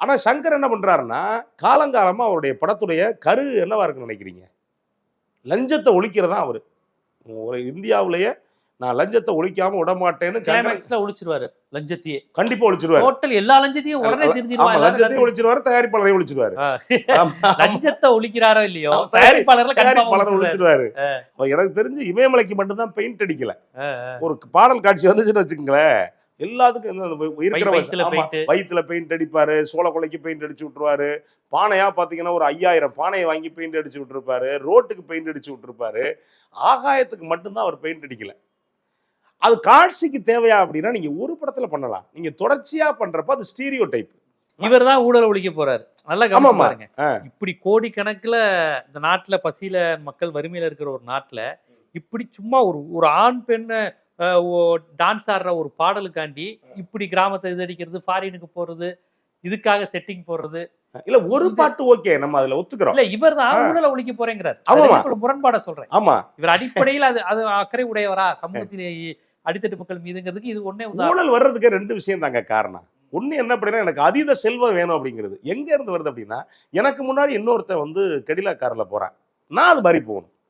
ஆனா சங்கர் என்ன பண்றாருன்னா காலங்காலமா அவருடைய படத்துடைய கரு என்னவா இருக்குன்னு நினைக்கிறீங்க? லஞ்சத்தை ஒழிக்கிறதா அவரு. ஒரு இந்தியாவிலேயே நான் லஞ்சத்தை ஒழிக்காம விட மாட்டேன்னு கங்கனா- கிளைமேக்ஸ்ல ஒழிச்சிருவாரு லஞ்சத்தையே. கண்டிப்பா ஒழிச்சிருவாரு. டோட்டல் எல்லா லஞ்சத்தையும் உடனே ஆமா தெரிஞ்சிருவாங்க லஞ்சத்தையும் ஒழிச்சிருவாரு தயாரிப்பாளரையும் ஒழிச்சிருவாரு. லஞ்சத்தை ஒழிக்கிறாரோ இல்லையோ தயாரிப்பாளர்ல தயாரிப்பாளரை ஒழிச்சிருவாரு. எனக்கு தெரிஞ்சு இமயமலைக்கு மட்டும்தான் பெயிண்ட் அடிக்கல. ஒரு பாடல் காட்சி வந்துச்சுன்னு வச்சுக்கோங்களேன். எல்லாத்துக்கும் இருக்கிற. வயித்துல பெயிண்ட் அடிப்பாரு சோள கொலைக்கு பெயிண்ட் அடிச்சு விட்டுருவாரு. பானையா பாத்தீங்கன்னா ஒரு ஐயாயிரம் பானையை வாங்கி பெயிண்ட் அடிச்சு விட்டுருப்பாரு. ரோட்டுக்கு பெயிண்ட் அடிச்சு விட்டுருப்பாரு. ஆகாயத்துக்கு மட்டும்தான் அவர் பெயிண்ட் அடிக்கல. அது காட்சிக்கு தேவையா அப்படின்னா நீங்க ஒரு படத்துல பண்ணலாம். நீங்க தொடர்ச்சியா பண்றப்ப அது ஸ்டீரியோ டைப் இவர்தான் ஊழல் ஒழிக்க போறாரு. நல்லா கவனிச்சு ஆமாமா. பாருங்க. இப்படி கோடிக்கணக்குல இந்த நாட்டுல பசியில மக்கள் வறுமையில இருக்கிற ஒரு நாட்டுல இப்படி சும்மா ஒரு ஒரு ஆண் பெண்ண டான்ஸ் ஆடுற ஒரு பாடலுக்காண்டி இப்படி கிராமத்தை இது அடிக்கிறது ஃபாரினுக்கு போறது இதுக்காக செட்டிங் போடுறது. இல்ல ஒரு பாட்டு ஓகே நம்ம அதுல ஒத்துக்கிறோம். இல்ல இவர் தான். ஊழலை ஒழிக்க போறேங்கிறார். ஒரு முரண்பாட சொல்றேன். ஆமா. இவர் அடிப்படையில் அது அது அக்கறை உடையவரா? சமூகத்திலே அடித்தட்டு மக்கள் மீதுங்கிறதுக்கு இது உதாரணம். ஊழல் வர்றதுக்கு ரெண்டு விஷயம் தாங்க காரணம். ஒண்ணு என்ன அப்படின்னா எனக்கு அதீத செல்வம் வேணும் அப்படிங்கிறது. எங்க இருந்து வருது அப்படின்னா எனக்கு முன்னாடி இன்னொருத்தன் வந்து கெடிலா கார்ல போறேன். நான் அது மாதிரி போகணும்.